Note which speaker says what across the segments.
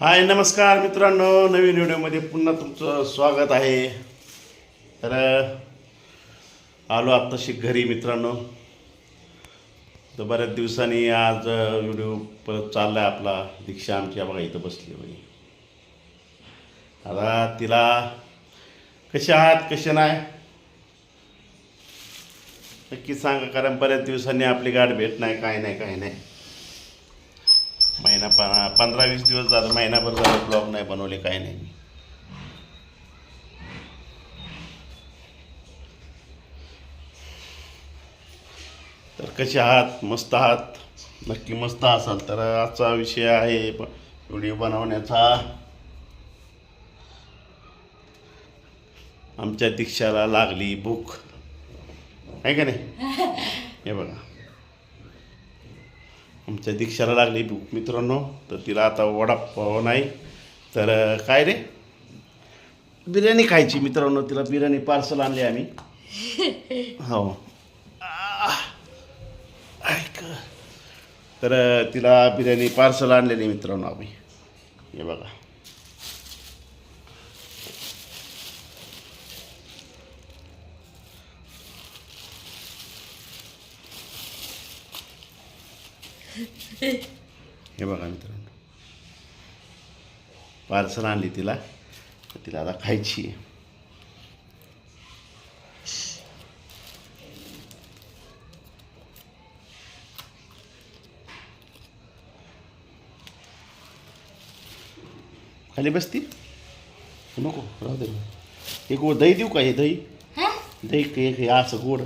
Speaker 1: हाय नमस्कार मित्रांनो. नवीन व्हिडिओमध्ये पुन्हा तुमचं स्वागत आहे. तर आलो आत्ताशी घरी मित्रांनो. तर बऱ्याच दिवसांनी आज व्हिडिओ परत चालला आहे आपला. दीक्षा आमची बघा इथं बसली म्हणजे आता तिला कसे आहात कसे नाही? नक्की सांगा कारण बऱ्याच दिवसांनी आपली गाठ भेट नाही काय नाही काय नाही. महिना प पंधरा वीस दिवस झालं महिनाभर झालं ब्लॉग नाही बनवले काय नाही. मी तर कसे आहात? मस्त आहात? नक्की मस्त असाल तर आजचा विषय आहे व्हिडिओ बनवण्याचा. आमच्या दीक्षाला लागली भूक. आहे का नाही? हे बघा. आमच्या दीक्षाला लागली भूक. मित्रांनो तर तिला आता वडापाव नाही. तर काय रे? बिर्याणी खायची मित्रांनो तिला बिर्याणी पार्सल आणली आम्ही. हो. ऐक. तर तिला बिर्याणी पार्सल आणलेली मित्रांनो आम्ही. हे बघा. हे बघा मित्रांनो. पार्सल आणली तिला. तिला आता खायची आहे. खाली बसती? नको राहू दे एक दही देऊ का हे दही? दही एक असं गोड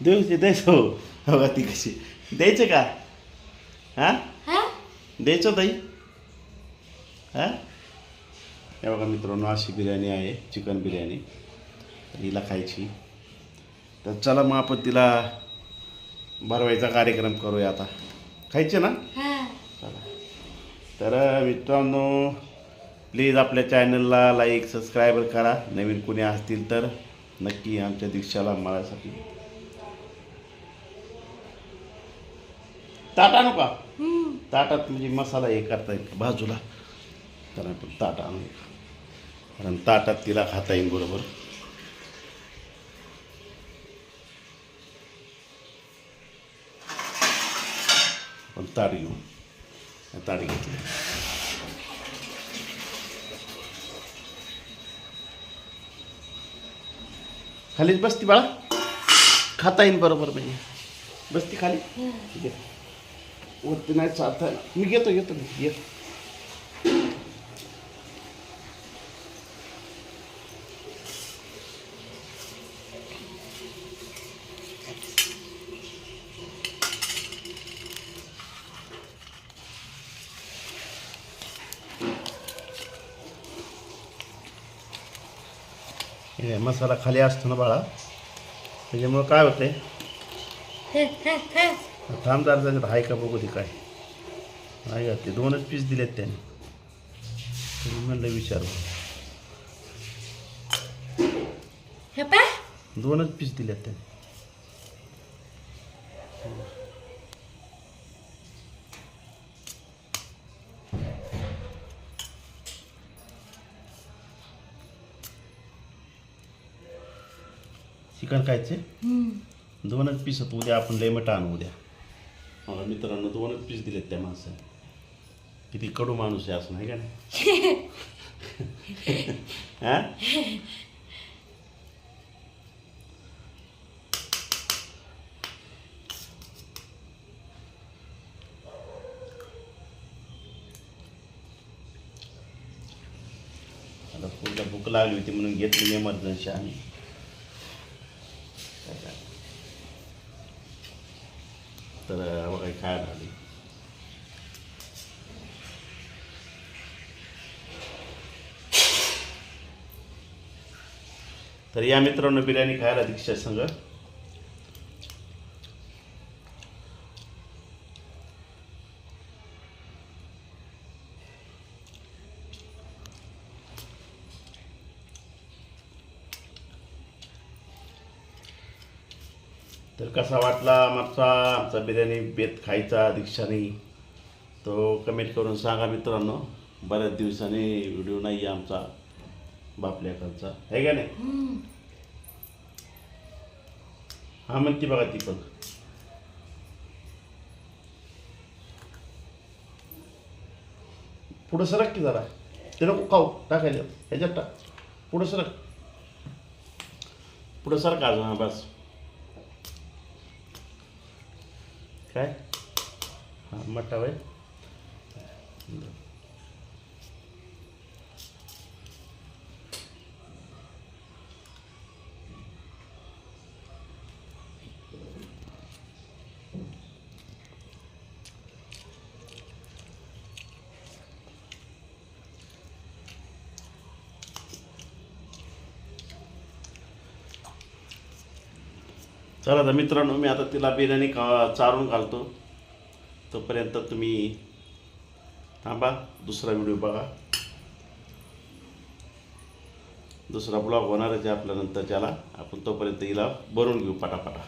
Speaker 1: देऊ ते द्यायचं हो. ती कशी. द्यायचं का? हां? द्यायचं दही हां? हे बघा मित्रांनो अशी बिर्याणी आहे चिकन बिर्याणी. हिला खायची. तर चला मग आपण तिला भरवायचा कार्यक्रम करूया आता. खायचे ना? चला. तर मित्रांनो प्लीज आपल्या चॅनलला लाईक सबस्क्राईबर करा. नवीन कोणी असतील तर नक्की आमच्या दीक्षाला मळासाठी ताट आणू का? ताटात म्हणजे मसाला हे करता येईल बाजूला. तर आपण ताट आणू. कारण ताटात तिला खाता येईल बरोबर. आपण ताट घेऊ. ताट घेतली. खालीच बसती बाळा. खाता येईल बरोबर म्हणजे. बसती खाली? ठीक आहे. वरती नाही चालता मी घेतो घेतो मी येतो हे मसाला खाली असतो ना बाळा. त्याच्यामुळं काय होतंय? थांब जरा त्याच्यात आहे का बघू ते काय? आहे का? ते दोनच पीस दिलेत त्याने. तरी म्हणलं विचारू. दोनच पीस दिलेत त्याने. चिकन खायचे? दोनच पीस आहेत. उद्या आपण लय मटा आणू उद्या. मला मित्रांनो दोनच पीस दिलेत त्या माणसाने. किती कडू माणूस आहे असं नाही का नाही? हा? आता पुढला भूक लागली होती म्हणून घेतली एमर्जन्सी आम्ही काय काय. तर काय खायला आली तर या मित्रांनो बिर्याणी खायला दीक्षा संग. तर कसा वाटला आमचा? आमचा बिर्याणी बेत खायचा रिक्षाने तो कमेंट करून सांगा मित्रांनो. बऱ्याच दिवसांनी व्हिडिओ नाही आहे आमचा बापल्याकडचा. आहे का नाही? हा म्हणते बघा ती पण. पुढं सरक की जरा. ते नको खाऊ टाकायचं ह्याच्यात टाक. पुढं सरक. पुढं सरक अजून हा बस. काय? हां मट्टा बाई चला तर मित्रांनो मी आता तिला बिर्याणी का चारून घालतो. तोपर्यंत तुम्ही थांबा दुसरा व्हिडिओ बघा. दुसरा ब्लॉग होणारच आहे आपल्या नंतर त्याला आपण तोपर्यंत हिला भरून घेऊ पटापटा.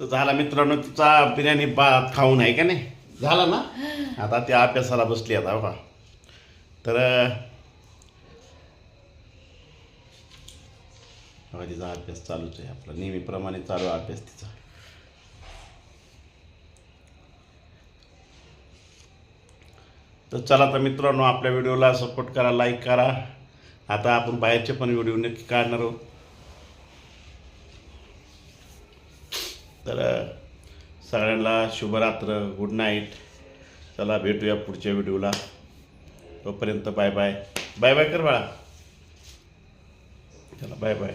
Speaker 1: तर झाला मित्रांनो तिचा बिर्याणी भात खाऊन आहे का नाही? झाला ना? आता त्या अभ्यासाला बसली आता हो का? तर हा तिचा अभ्यास चालूच आहे आपला. नेहमीप्रमाणे चालू आहे अभ्यास तिचा. तर चला तर मित्रांनो आपल्या व्हिडिओला सपोर्ट करा लाईक करा. आता आपण बाहेरचे पण व्हिडिओ नक्की काढणार आहोत. तर सगळ्यांना शुभरात्र गुड नाईट चला भेटूया पुढच्या व्हिडिओला. तोपर्यंत बाय बाय बाय बाय कर बाळा. चला बाय बाय